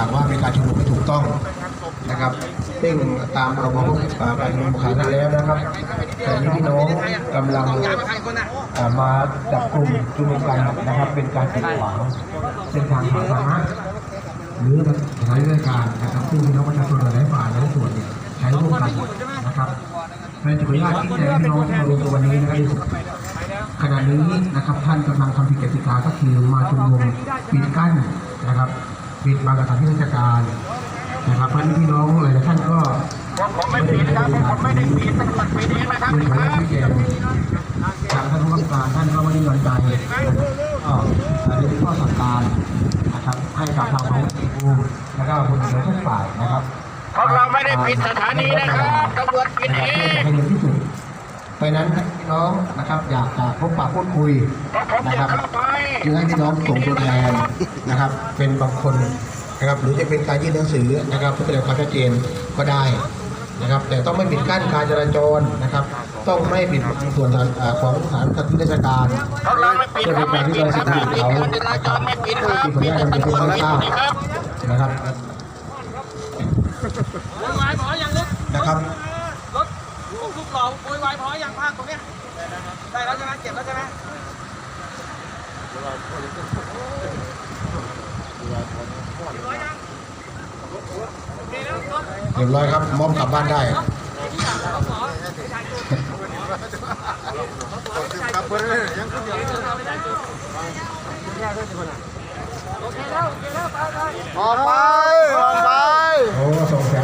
ต่างๆว่าเป็นการชุมนุมไม่ถูกต้องนะครับซึ่งตามระบบการชุมนุมขานั้นแล้วนะครับแต่นี้พี่น้องกำลังมาจับกลุ่มชุมนุมกันนะครับ เป็นการกีดขวางเส้นทางสาธารณะหรือหลายรายการนะครับซึ่งพี่น้องประชาชนหลายฝ่ายหลายส่วนเนี่ยใช้ร่วมกันนะครับในขออนุญาตที่แจ้งพี่น้องที่มารวมตัววันนี้นะครับขณะนี้นะครับท่านกำลังทำผิดกติกาก็คือมาชุมนุมปิดกั้นนะครับ ปิดบางสถานที่ราชการนะครับเพราะฉะนั้นพี่น้องหลายๆท่านก็ผมไม่ปิดครับผมไม่ได้ปิดเป็นคนปิดเองนะครับเป็นขออนุญาตชี้แจงทางท่านผู้กำกับการท่านก็ไม่ได้ยอมใจก็อันนี้ข้อสั่งการนะครับให้กับทางของภูมิแล้วก็คนเหนือทุกฝ่ายนะครับพวกเราไม่ได้ปิดสถานีนะครับตำรวจปิดเองให้ เร็วที่สุดเพราะฉะนั้นพี่น้องนะครับอยากจะพบปะพูดคุยเพราะผมนะจะครับเข้าไปจึงให้พี่น้องส่งตัวแทนนะครับ เป็นบางคนนะครับหรือจะเป็นการยื่นหนังสือนะครับเพื่อแสดงความชัดเจนก็ได้นะครับ แต่ต้องไม่ปิดกั้นการจราจรนะครับ ต้องไม่ปิดส่วนอ่าของสถานที่ราชการพวกเราไม่ปิดเพื่อคเป็รับนไม่การที่ปิดเราคสิรับทธิ์ไม่เขาปิดการจราจรไม่ปิดครับที่ขออนุญาตนำเรียนให้ท่านทราบครับนะครับโวยวายพอยังรถนะครับรถ ทุกหล่อโวยวายพอยังภาคตรงเนี้ยได้แล้วใช่ไหมเก็บแล้วใช่ไหมเรียบร้อยครับมอบกลับบ้านได้ออกไปออกไปโอ้ส